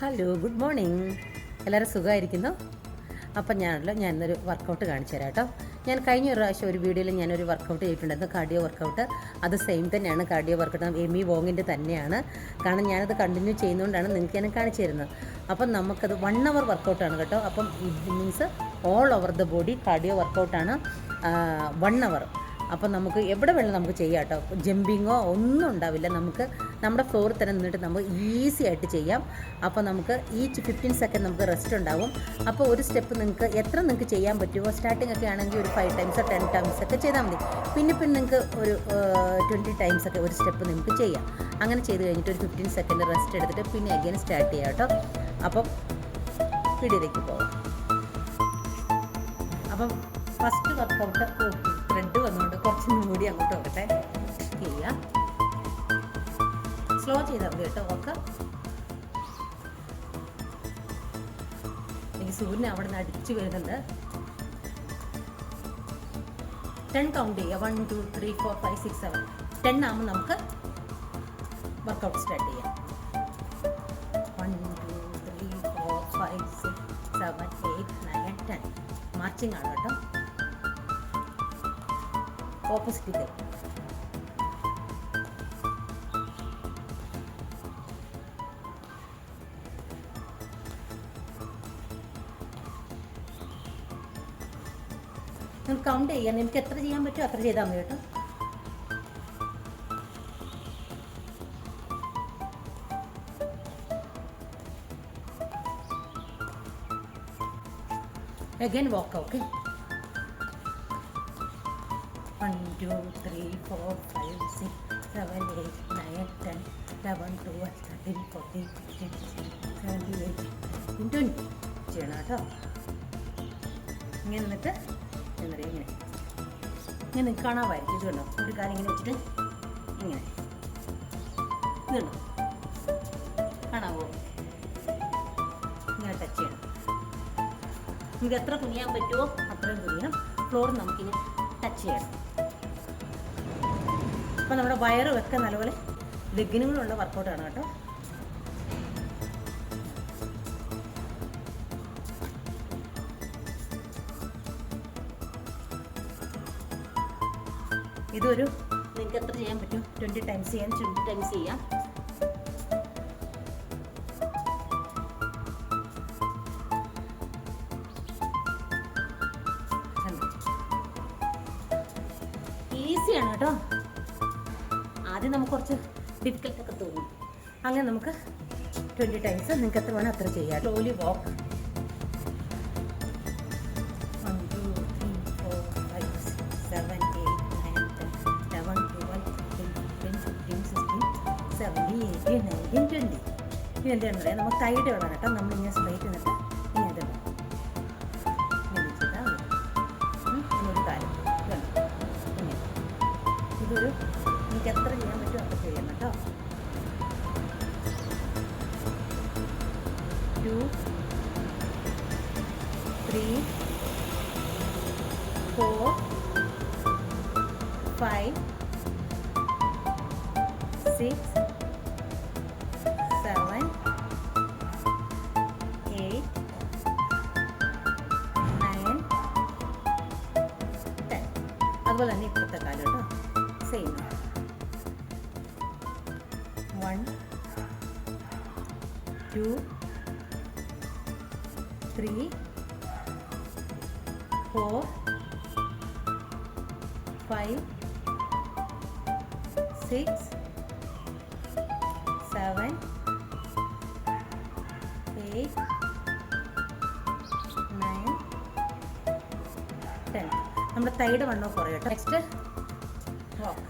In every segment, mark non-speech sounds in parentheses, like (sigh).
Hello good morning എല്ലാവരും സുഖമായിരിക്കുന്നു? അപ്പം ഞാനല്ലോ ഞാൻ ഇന്നൊരു വർക്കൗട്ട് കാണിച്ചു തരാം കേട്ടോ. ഞാൻ കഴിഞ്ഞ ഒരു പ്രാവശ്യം ഒരു വീഡിയോയിൽ ഞാനൊരു വർക്കൗട്ട് ചെയ്തിട്ടുണ്ടായിരുന്നു കാർഡിയോ വർക്കൗട്ട് അത് സെയിം തന്നെയാണ് കാർഡിയോ വർക്കൗട്ട് എമി വോങ്ങിന്റെ തന്നെയാണ്. കാരണം ഞാനത് കണ്ടിന്യൂ ചെയ്യുന്നതുകൊണ്ടാണ് നിങ്ങൾക്ക് ഞാൻ കാണിച്ചു തരുന്നത്. അപ്പം നമുക്കത് വൺ അവർ വർക്കൗട്ടാണ് കേട്ടോ. അപ്പം means all over the body cardio വർക്കൗട്ടാണ് one hour അപ്പം നമുക്ക് എവിടെ വേണം നമുക്ക് ചെയ്യാം കേട്ടോ ജമ്പിങ്ങോ ഒന്നും ഉണ്ടാവില്ല. നമുക്ക് നമ്മുടെ ഫ്ലോറിൽ തന്നെ നിന്നിട്ട് നമുക്ക് ഈസി ആയിട്ട് ചെയ്യാം. അപ്പോൾ നമുക്ക് ഈ ഫിഫ്റ്റീൻ സെക്കൻഡ് നമുക്ക് റെസ്റ്റ് ഉണ്ടാവും. അപ്പോൾ ഒരു സ്റ്റെപ്പ് നിങ്ങൾക്ക് എത്ര നിങ്ങൾക്ക് ചെയ്യാൻ പറ്റുമോ സ്റ്റാർട്ടിംഗ് ഒക്കെ ആണെങ്കിൽ ഒരു ഫൈവ് ടൈംസോ ടെൻ ടൈംസ് ഒക്കെ ചെയ്താൽ മതി. പിന്നെ പിന്നെ നിങ്ങൾക്ക് ഒരു ട്വന്റി ടൈംസ് ഒക്കെ ഒരു സ്റ്റെപ്പ് നിങ്ങൾക്ക് ചെയ്യാം. അങ്ങനെ ചെയ്ത് കഴിഞ്ഞിട്ട് ഒരു ഫിഫ്റ്റീൻ സെക്കൻഡ് റെസ്റ്റ് എടുത്തിട്ട് പിന്നെ അഗൈൻ സ്റ്റാർട്ട് ചെയ്യാം കേട്ടോ അപ്പം വീഡിയോയിലേക്ക് പോകാം അപ്പം ഫസ്റ്റ് വർക്കൗട്ട് ത്രെഡ് വന്നുകൊണ്ട് കുറച്ച് കൂടി അങ്ങോട്ട് വെക്കട്ടെ. ചെയ്യുക സ്ലോ ചെയ്താൽ മതി കേട്ടോ ഓക്കെ എനിക്ക് സൂര്യൻ അവിടെ നിന്ന് അടിച്ചു വരുന്നുണ്ട്. ടെൻ കൗണ്ട് ചെയ്യുക one two three four five six seven ten ആകുമ്പോൾ നമുക്ക് വർക്കൗട്ട് സ്റ്റാർട്ട് ചെയ്യാം. One two three four five six seven eight nine ten marching ആണ് കേട്ടോ. ഓപ്പോസിറ്റ് നിങ്ങൾ കൗണ്ട് ചെയ്യാൻ നിങ്ങൾക്ക് എത്ര ചെയ്യാൻ പറ്റുമോ അത്ര ചെയ്താൽ മതി കേട്ടോ. Again walk okay? One two three four five six seven eight nine ten eleven twelve thirteen fourteen fifteen seventy eight twenty ചെയ്യണം കേട്ടോ ഇങ്ങനെ നിന്നിട്ട് എന്താ പറയുക ഇങ്ങനെ ഇങ്ങനെ കാണാമായിരിക്കും ഇത് കണ്ടോ ഒരു കാര്യം ഇങ്ങനെ വെച്ചിട്ട് ഇങ്ങനെ ഇത് കണ്ടോ കാണാവോ ഇങ്ങനെ ടച്ച് ചെയ്യണം നിങ്ങൾക്ക് എത്ര കുനിയാൻ പറ്റുമോ അത്രയും കുനിയണം ഫ്ലോർ നമുക്കിനി ടച്ച് ചെയ്യണം അപ്പോൾ നമ്മുടെ വയറും ഒക്കെ നല്ലപോലെ ലഗ്നങ്ങളുള്ള വർക്കൗട്ടാണ് കേട്ടോ. ഇതൊരു നിങ്ങൾക്ക് എത്ര ചെയ്യാൻ പറ്റും? ട്വന്റി ടൈംസ് ചെയ്യാം ട്വന്റി ടൈംസ് ചെയ്യാം. ഈസിയാണ് കേട്ടോ. ആദ്യം നമുക്ക് കുറച്ച് ഡിഫിക്കൽട്ട് ഒക്കെ തോന്നും. അങ്ങനെ നമുക്ക് ട്വന്റി ടൈംസ് നിങ്ങൾക്ക് എത്ര വേണം അത്ര ചെയ്യാം. Slowly walk one two three four five six seven eight nine ten eleven twelve thirteen fifteen fifteen sixteen seventeen eighteen nineteen twenty ഇനി എന്താണ് പറയുക നമുക്ക് കൈയുടെ ഇടണം കേട്ടോ. നമ്മളിങ്ങനെ സ്ട്രൈറ്റ് നിന്നിട്ട് ഇങ്ങനെ ഇടണം ഇങ്ങനെ ചെയ്താൽ മതി ഉം, ഇങ്ങനൊരു കാര്യം ഇതൊരു എനിക്ക് എത്ര ചെയ്യാൻ പറ്റുമോ അത്ര ചെയ്യണം കേട്ടോ two three four five six seven eight nine ten അതുപോലെ തന്നെ ഇപ്പോഴത്തെ three four five six seven eight nine ten നമ്മുടെ തൈയുടെ വണ്ണോ കുറയും കേട്ടോ. Next walk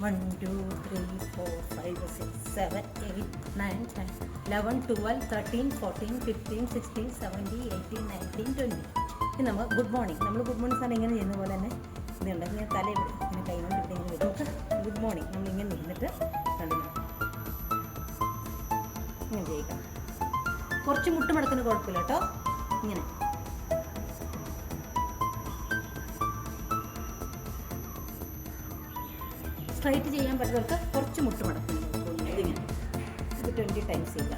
one two three four five six seven eight nine ten eleven twelve thirteen fourteen fifteen sixteen seventeen eighteen nineteen twenty ഇനി നമ്മൾ ഗുഡ് മോർണിംഗ് നമ്മൾ good morning സാറിന് ഇങ്ങനെ ചെയ്യുന്ന പോലെ തന്നെ ഇതുണ്ട് ഇങ്ങനെ തല ഇങ്ങനെ കൈ കൊണ്ട് ഇവിടെ ഇങ്ങനെ വരും നമുക്ക് ഗുഡ് മോർണിംഗ് നമ്മൾ ഇങ്ങനെ നിന്നിട്ട് കണ്ടില്ല ഇങ്ങനെ ചെയ്യുക കുറച്ച് മുട്ടുമടക്കുന്ന കുഴപ്പമില്ല കേട്ടോ. ഇങ്ങനെ. സ്ട്രൈറ്റ് ചെയ്യാൻ പറ്റുന്നവർക്ക് കുറച്ച് മുട്ട് മടക്കും. ഇതിങ്ങനെ. ഇത് ട്വന്റി ടൈംസ് ചെയ്യുക.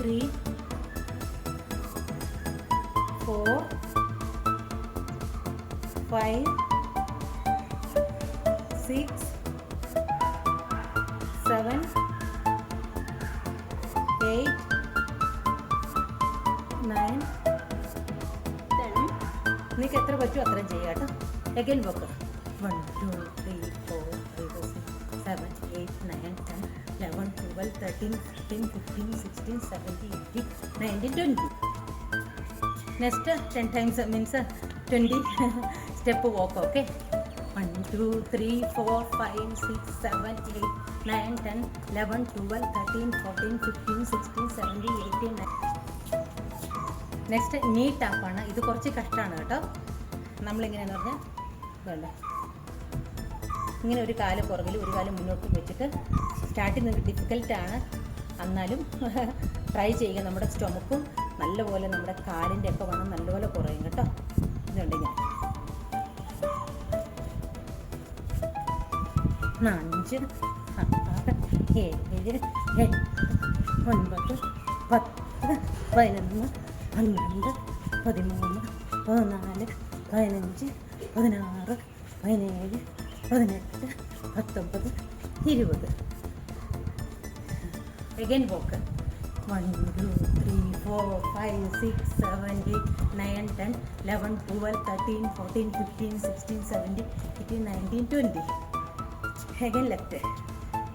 Three four five six seven eight nine ten നിങ്ങൾക്ക് എത്ര പറ്റുമോ അത്രയും ചെയ്യാം കേട്ടോ. Again walk thirteen fifteen fifteen sixteen seventeen eighteen nineteen twenty next ten times means twenty step walk okay one two three four five six seven eight nine ten eleven twelve thirteen fourteen fifteen sixteen seventeen eighteen next knee ടാപ്പാണ് ഇത് കുറച്ച് കഷ്ടമാണ് കേട്ടോ. നമ്മളിങ്ങനെയെന്ന് പറഞ്ഞാൽ ഇതുണ്ട്. ഇങ്ങനെ ഒരു കാൽ പുറകിൽ ഒരു കാൽ മുന്നോട്ട് വെച്ചിട്ട് സ്റ്റാർട്ടിങ് ചെയ്യുന്നത് ഡിഫിക്കൽട്ടാണ് എന്നാലും (laughs) ട്രൈ ചെയ്യുക. നമ്മുടെ സ്റ്റൊമക്കും നല്ലപോലെ നമ്മുടെ കാലിന്റെ ഒക്കെ വണ്ണം നല്ലപോലെ കുറയും കേട്ടോ. ഇതുണ്ടെങ്കിൽ അഞ്ച് ആറ് ഏഴ് ഒൻപത് പത്ത് പതിനൊന്ന് പന്ത്രണ്ട് പതിമൂന്ന് പതിനാല് പതിനഞ്ച് പതിനാറ് പതിനേഴ് പതിനെട്ട് പത്തൊമ്പത് ഇരുപത്. Again walk one two three four five six seven eight nine ten eleven twelve thirteen fourteen fifteen sixteen seventeen eighteen nineteen twenty again left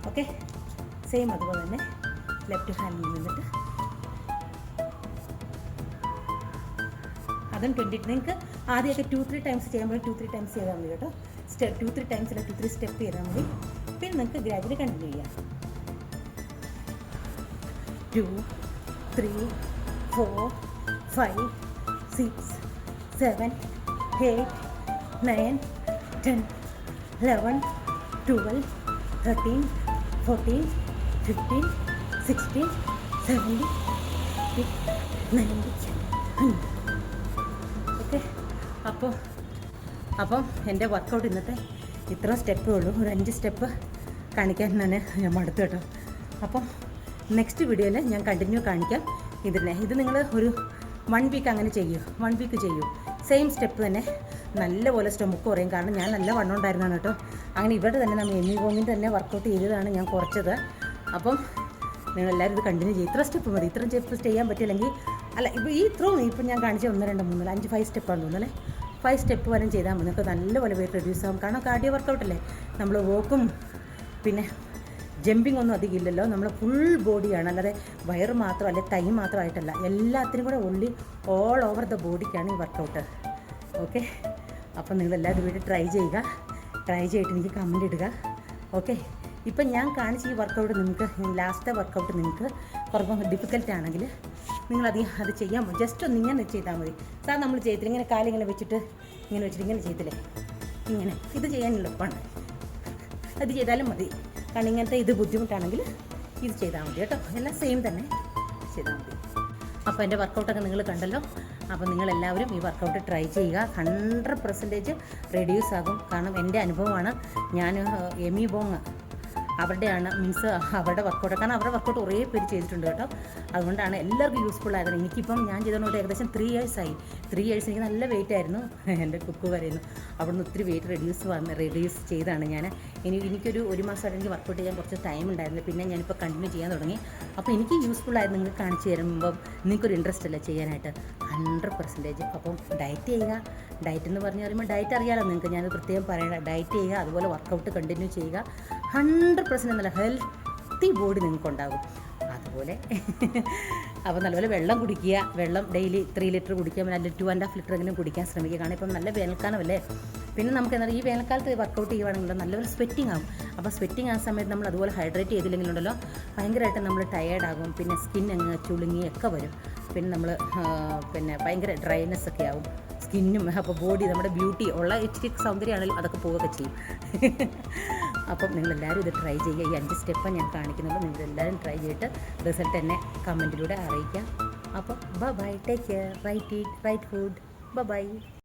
okay same അതുപോലെ തന്നെ ലെഫ്റ്റ് ഹാൻഡിൽ നിന്നിട്ട്. അതും ട്വന്റി നിങ്ങൾക്ക് ആദ്യമൊക്കെ ടു ത്രീ ടൈംസ് ചെയ്യുമ്പോൾ two three times ചെയ്താൽ മതി കേട്ടോ. സ്റ്റെപ്പ് ടു ത്രീ ടൈംസ് അല്ല ടു ത്രീ സ്റ്റെപ്പ് ചെയ്താൽ മതി. പിന്നെ നിങ്ങൾക്ക് ഗ്രാജുവലി കണ്ടിന്യൂ ചെയ്യാം. Two three four five six seven eight nine ten eleven twelve thirteen fourteen fifteen sixteen seventeen ninety okay അപ്പോൾ അപ്പം എന്റെ വർക്കൗട്ട് ഇന്നത്തെ ഇത്ര സ്റ്റെപ്പേ ഉള്ളൂ. ഒരു അഞ്ച് സ്റ്റെപ്പ് കാണിക്കാൻ തന്നെ ഞാൻ മടുത്തു കേട്ടോ. അപ്പം നെക്സ്റ്റ് വീഡിയോയിൽ ഞാൻ കണ്ടിന്യൂ കാണിക്കാം. ഇതിനെ. ഇത് നിങ്ങൾ ഒരു വൺ വീക്ക് അങ്ങനെ ചെയ്യൂ. വൺ വീക്ക് ചെയ്യൂ. സെയിം സ്റ്റെപ്പ് തന്നെ. നല്ലപോലെ സ്റ്റൊമക്ക് കുറയും. കാരണം ഞാൻ നല്ല വണ്ണം ഉണ്ടായിരുന്നാണ് കേട്ടോ. അങ്ങനെ ഇവിടെ തന്നെ നമ്മൾ എമ്മി കോമിന്റെ തന്നെ വർക്കൗട്ട് ചെയ്തതാണ് ഞാൻ കുറച്ചത്. അപ്പം നിങ്ങളെല്ലാവരും ഇത് കണ്ടിന്യൂ ചെയ്യും. ഇത്ര സ്റ്റെപ്പ് മതി. ഇത്രയും സ്റ്റെപ്പ് ചെയ്യാൻ പറ്റില്ലെങ്കിൽ അല്ല ഇപ്പോൾ ഈ ഇത്രയും ഇപ്പം ഞാൻ കാണിച്ച ഒന്ന് രണ്ട് മൂന്ന് അഞ്ച് ഫൈവ് സ്റ്റെപ്പാണെന്ന് തോന്നുന്നത് അല്ലേ? ഫൈവ് സ്റ്റെപ്പ് വരെ ചെയ്താൽ മതി. നിങ്ങൾക്ക് നല്ലപോലെ വെയിറ്റ് റെഡ്യൂസ് ആകും കാരണം കാർഡിയോ വർക്കൗട്ടല്ലേ നമ്മൾ വോക്കും പിന്നെ ജമ്പിങ് ഒന്നും അധികം ഇല്ലല്ലോ. നമ്മൾ ഫുൾ ബോഡിയാണ് അല്ലാതെ വയറ് മാത്രം അല്ലെ തൈ മാത്രമായിട്ടല്ല. എല്ലാത്തിനും കൂടെ ഉള്ളി ഓൾ ഓവർ ദ ബോഡിക്കാണ് ഈ വർക്കൗട്ട് ഓക്കെ അപ്പം നിങ്ങളെല്ലാവരും വീട്ടിൽ ട്രൈ ചെയ്യുക. ട്രൈ ചെയ്തിട്ട് എനിക്ക് കമന്റ് ഇടുക. ഓക്കെ ഇപ്പം ഞാൻ കാണിച്ച ഈ വർക്കൗട്ട് നിങ്ങൾക്ക് ലാസ്റ്റ് വർക്കൗട്ട് നിങ്ങൾക്ക് കുറവ് ഡിഫിക്കൽട്ട് ആണെങ്കിൽ നിങ്ങളത് അത് ചെയ്യാൻ ജസ്റ്റ് ഒന്ന് ഇങ്ങനെ ചെയ്താൽ മതി. സാർ നമ്മൾ ചെയ്തില്ല ഇങ്ങനെ കാലിങ്ങനെ വെച്ചിട്ട് ഇങ്ങനെ വെച്ചിട്ട് ഇങ്ങനെ ചെയ്തില്ലേ ഇങ്ങനെ. ഇത് ചെയ്യാൻ എളുപ്പമാണ് അത് ചെയ്താലും മതി. കാരണം ഇങ്ങനത്തെ ഇത് ബുദ്ധിമുട്ടാണെങ്കിൽ ഇത് ചെയ്താൽ മതി കേട്ടോ. എല്ലാം സെയിം തന്നെ. ചെയ്താൽ മതി. അപ്പോൾ എന്റെ വർക്കൗട്ടൊക്കെ നിങ്ങൾ കണ്ടല്ലോ. അപ്പോൾ നിങ്ങളെല്ലാവരും ഈ വർക്കൗട്ട് ട്രൈ ചെയ്യുക. ഹൺഡ്രഡ് പെർസെന്റേജ് റെഡ്യൂസ് ആകും. കാരണം എന്റെ അനുഭവമാണ് ഞാൻ എമി ബോങ് അവരുടെയാണ് മീൻസ് അവരുടെ വർക്കൗട്ട് കാരണം അവരുടെ വർക്കൗട്ട് ഒരേ പേര് ചെയ്തിട്ടുണ്ട് കേട്ടോ. അതുകൊണ്ടാണ് എല്ലാവർക്കും യൂസ്ഫുൾ ആയത് എനിക്കിപ്പം ഞാൻ ചെയ്തുകൊണ്ട് ഏകദേശം ത്രീ ഇയേഴ്സായി ത്രീ ഇയേഴ്സ് എനിക്ക് നല്ല വെയിറ്റ് ആയിരുന്നു. (laughs) എന്റെ കുക്ക് വരെയുന്നു അവിടുന്ന് ഒത്തിരി വെയിറ്റ് റെഡ്യൂസ് വന്ന് റെഡ്യൂസ് ചെയ്താണ് ഞാൻ ഇനി എനിക്കൊരു ഒരു മാസമായിട്ട് എനിക്ക് വർക്കൗട്ട് ചെയ്യാൻ കുറച്ച് ടൈം ഉണ്ടായിരുന്നു. പിന്നെ ഞാനിപ്പോൾ കണ്ടിന്യൂ ചെയ്യാൻ തുടങ്ങി. അപ്പോൾ എനിക്ക് യൂസ്ഫുൾ ആയത് നിങ്ങൾക്ക് കാണിച്ചു തരുമ്പം നിങ്ങൾക്കൊരു ഇൻട്രസ്റ്റ് അല്ലേ ചെയ്യാനായിട്ട്? ഹൺഡ്രഡ് പെർസെന്റേജ് അപ്പം ഡയറ്റ് ചെയ്യുക. ഡയറ്റ് എന്ന് പറഞ്ഞു പറയുമ്പോൾ ഡയറ്റ് അറിയാമല്ലോ നിങ്ങൾക്ക്. ഞാൻ പ്രത്യേകം പറയണം ഡയറ്റ് ചെയ്യുക അതുപോലെ വർക്കൗട്ട് കണ്ടിന്യൂ ചെയ്യുക. ഹൺഡ്രഡ് പെർസെന്റ് നല്ല ഹെൽത്തി ബോഡി നിങ്ങൾക്കുണ്ടാകും. അതുപോലെ (laughs) അപ്പോൾ നല്ലപോലെ വെള്ളം കുടിക്കുക. വെള്ളം ഡെയിലി ത്രീ ലിറ്റർ കുടിക്കുക. നല്ല ടു ആൻഡ് ഹാഫ് ലിറ്റർ എങ്കിലും കുടിക്കാൻ ശ്രമിക്കുക. കാരണം ഇപ്പം നല്ല വേനൽക്കാലമല്ലേ പിന്നെ നമുക്ക് എന്താ ഈ വേനൽക്കാലത്ത് വർക്കൗട്ട് ചെയ്യുവാണെങ്കിലും നല്ലപോലെ സ്വെറ്റിംഗ് ആകും അപ്പോൾ സ്വെറ്റിംഗ് ആ സമയത്ത് നമ്മൾ അതുപോലെ ഹൈഡ്രേറ്റ് ചെയ്തില്ലെങ്കിലുണ്ടല്ലോ ഭയങ്കരമായിട്ട് നമ്മൾ ടയേർഡ് ആകും. പിന്നെ സ്കിൻ അങ്ങ് ചുളുങ്ങി ഒക്കെ വരും. പിന്നെ നമ്മൾ പിന്നെ ഭയങ്കര ഡ്രൈനെസ് ഒക്കെ ആവും. സ്കിന്നും അപ്പോൾ ബോഡി നമ്മുടെ ബ്യൂട്ടി ഉള്ള ഇച്ചിരി സൗന്ദര്യമാണെങ്കിലും അതൊക്കെ പോവുകയൊക്കെ ചെയ്യും. (laughs) അപ്പം നിങ്ങളെല്ലാവരും ഇത് ട്രൈ ചെയ്യുക. ഈ അഞ്ച് സ്റ്റെപ്പ് ഞാൻ കാണിക്കുന്നുള്ളൂ നിങ്ങളെല്ലാവരും ട്രൈ ചെയ്തിട്ട് റിസൾട്ട് എന്നെ കമന്റിലൂടെ അറിയിക്കാം അപ്പോൾ ബ bye take care right eat right food ബ ബൈ